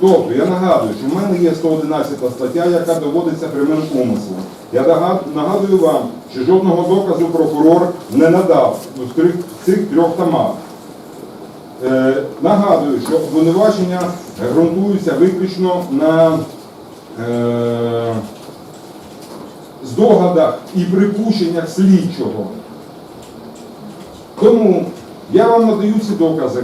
Тобто, я нагадую, що в мене є 111 стаття, яка доводиться прямим умислом. Я нагадую вам, що жодного доказу прокурор не надав трьох- цих трьох томах. Е, нагадую, що обвинувачення ґрунтуються виключно на е, здогадах і припущеннях слідчого. Тому я вам надаю ці докази.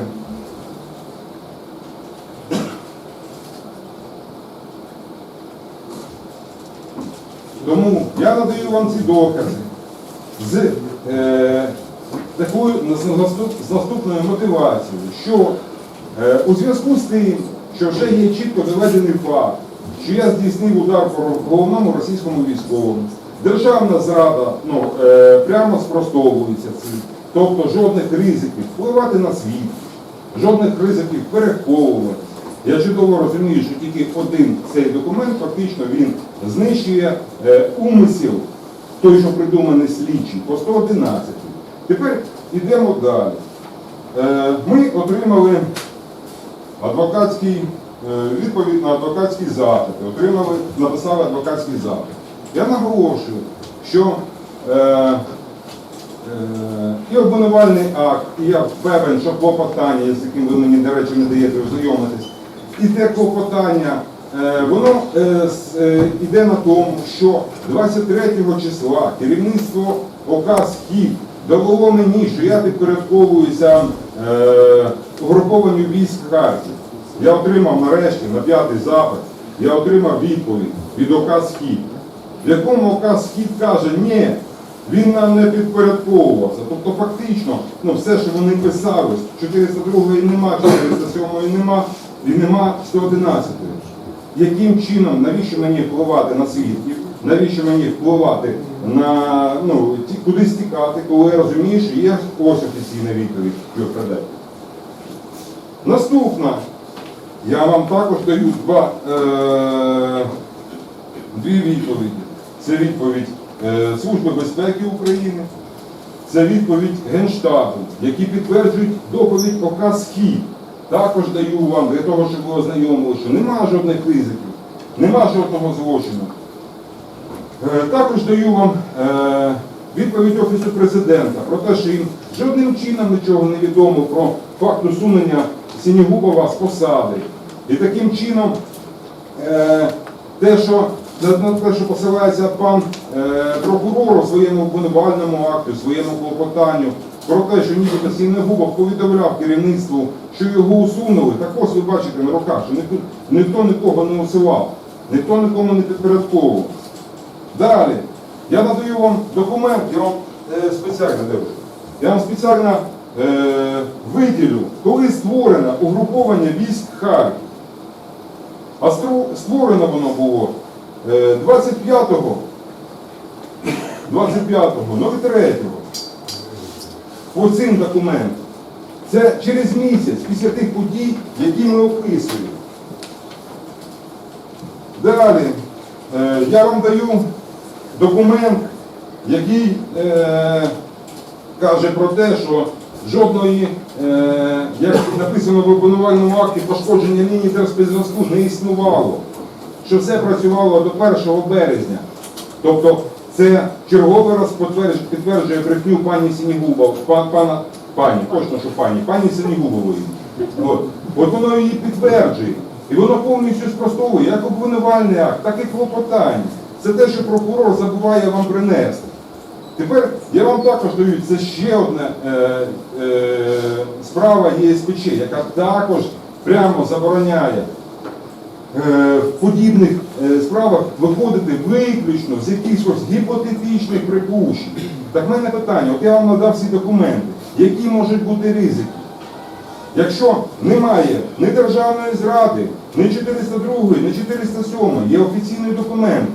Тому я надаю вам ці докази з, е, такою з наступ- з наступною мотивацією, що е, у зв'язку з тим, що вже є чітко доведений факт, що я здійснив удар по головному російському військовому, державна зрада ну, е, прямо спростовується цим. Тобто жодних ризиків впливати на світ, жодних ризиків переховувати. Я чудово розумію, що тільки один цей документ фактично він знищує е, умисел, той, що придуманий слідчий, по 111. Тепер йдемо далі. Е, ми отримали адвокатський, е, відповідь на адвокатський запит, отримали, написали адвокатський запит. Я наголошую, що і обвинувальний акт, і я певен, що клопотання, з яким ви мені, до речі, не даєте ознайомитись, і те клопотання, е, воно е, е, йде на тому, що 23 числа керівництво ОК «Схід» довело мені, що я підпорядковуюся е, угрупованню військ Харків. Я отримав нарешті на п'ятий запит, я отримав відповідь від ОК «Схід», в якому ОК «Схід» каже, ні, він нам не підпорядковувався. Тобто фактично, ну все, що вони писали, 402 нема, 407 нема, і нема 111. Яким чином, навіщо мені впливати на свідків, навіщо мені впливати на ну, ті- кудись тікати, коли я розумію, що є ось офіційна відповідь ЮФРД. Наступна. Я вам також даю два, е, дві відповіді. Це відповідь е, Служби безпеки України, це відповідь Генштабу, які підтверджують доповідь ОК «Схід». Також даю вам для того, щоб ви ознайомили, що немає жодних ризиків, нема жодного злочину. Е, Також даю вам е, відповідь Офісу президента про те, що їм жодним чином нічого не відомо про факт усунення Сінігубова з посади. І таким чином е, те, що те, що посилається пан прокурор у своєму обвинувальному акті, у своєму клопотанню, про те, що нібито Сінегубов повідомляв керівництву, що його усунули, так ось ви бачите на руках, що ніхто, ніхто нікого не усував, ніхто нікому не підпорядковував. Далі, я надаю вам документ, я вам е, спеціально дивлюся. Я вам спеціально е, виділю, коли створено угруповання військ Харків. А створено воно було е, 25-го, 25-го, 03-го. По цим документам. Це через місяць після тих подій, які ми описуємо. Далі, е, я вам даю документ, який е, каже про те, що жодної, е, як написано в обвинувальному акті, пошкодження лінії держспецзв'язку не існувало. Що все працювало до 1 березня. Тобто це черговий раз підтверджує, брехню пані Сінігубов, пана, пані, точно, що пані, пані Сінігубової. От. От воно її підтверджує. І воно повністю спростовує як обвинувальний акт, так і клопотання. Це те, що прокурор забуває вам принести. Тепер я вам також даю, це ще одна е, е, справа ЄСПЧ, яка також прямо забороняє в подібних е, справах виходити виключно з якихось гіпотетичних припущень. Так в мене питання, от я вам надав всі документи, які можуть бути ризики. Якщо немає ні державної зради, ні 402, ні 407, є офіційні документи.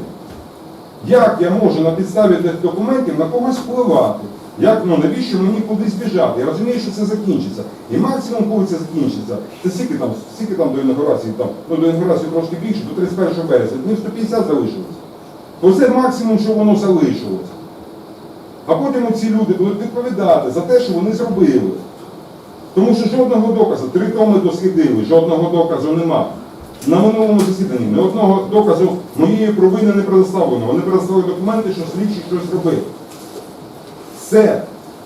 Як я можу на підставі тих документів на когось впливати? Як, ну, навіщо мені кудись біжати? Я розумію, що це закінчиться. І максимум, коли це закінчиться, це скільки там, скільки там до інаугурації, там, ну до інаугурації трошки більше, до 31 березня, днів 150 залишилось. То це максимум, що воно залишилось. А потім ці люди будуть відповідати за те, що вони зробили. Тому що жодного доказу, три томи дослідили, жодного доказу нема. на минулому засіданні ні одного доказу моєї провини не предоставлено. Вони предоставили документи, що слідчий щось робив. Все.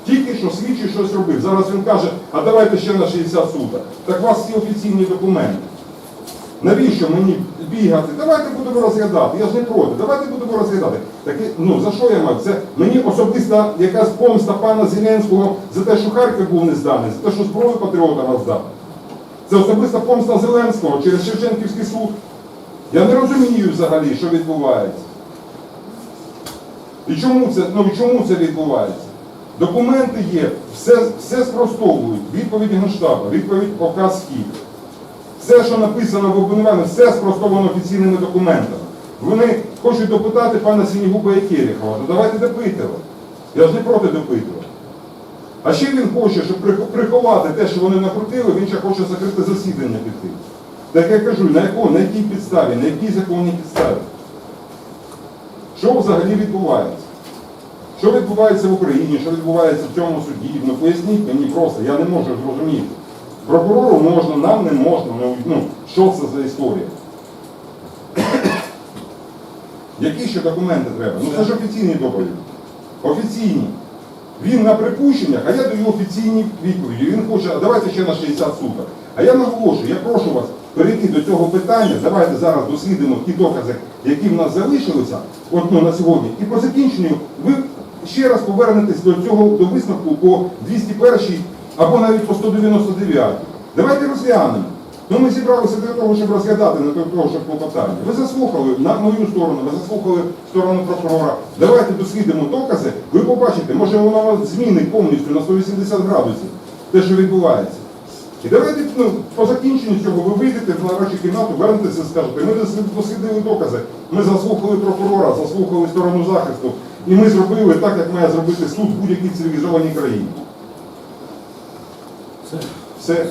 Тільки що слідчий щось робив. Зараз він каже, а давайте ще на 60 суток. Так у вас всі офіційні документи. Навіщо мені бігати? Давайте будемо розглядати. Я ж не проти. Давайте будемо розглядати. Так, ну за що я маю? Це мені особиста якась помста пана Зеленського за те, що Харків був не зданий, за те, що зброю патріотам роздав. Це особиста помста Зеленського через Шевченківський суд. Я не розумію взагалі, що відбувається. І чому це, ну, чому це відбувається? Документи є, все, все спростовують. Відповідь Генштабу, відповідь ОК «Схід». Все, що написано в обвинуванні, все спростовано офіційними документами. Вони хочуть допитати пана Сінігуба і Керіхова, то давайте допитувати. Я ж не проти допитувати. А ще він хоче, щоб приховати те, що вони накрутили, він ще хоче закрити засідання піти. Так я кажу, на якому, на якій підставі, на якій законній підставі? Що взагалі відбувається? Що відбувається в Україні, що відбувається в цьому суді? Ну поясніть мені просто, я не можу зрозуміти. Прокурору можна, нам не можна. Ну, що це за історія? Які ще документи треба? Ну це ж офіційні доповіді. Офіційні. Він на припущеннях, а я даю офіційні відповіді. Він хоче, а давайте ще на 60 суток. А я наголошую, я прошу вас перейти до цього питання. Давайте зараз дослідимо ті докази, які в нас залишилися от, ну, на сьогодні. І по закінченню ви ще раз повернетесь до цього до висновку по 201 або навіть по 199. Давайте розглянемо. Ну ми зібралися для того, щоб розглядати, не для того, щоб клопотання. Ви заслухали на мою сторону, ви заслухали сторону прокурора. Давайте дослідимо докази, ви побачите, може воно вас змінить повністю на 180 градусів, те, що відбувається. І давайте ну, по закінченню цього ви вийдете в нарадчу кімнату, вернетеся і скажете, ми дослідили докази, ми заслухали прокурора, заслухали сторону захисту, і ми зробили так, як має зробити суд в будь-якій цивілізованій країні. Все. Все.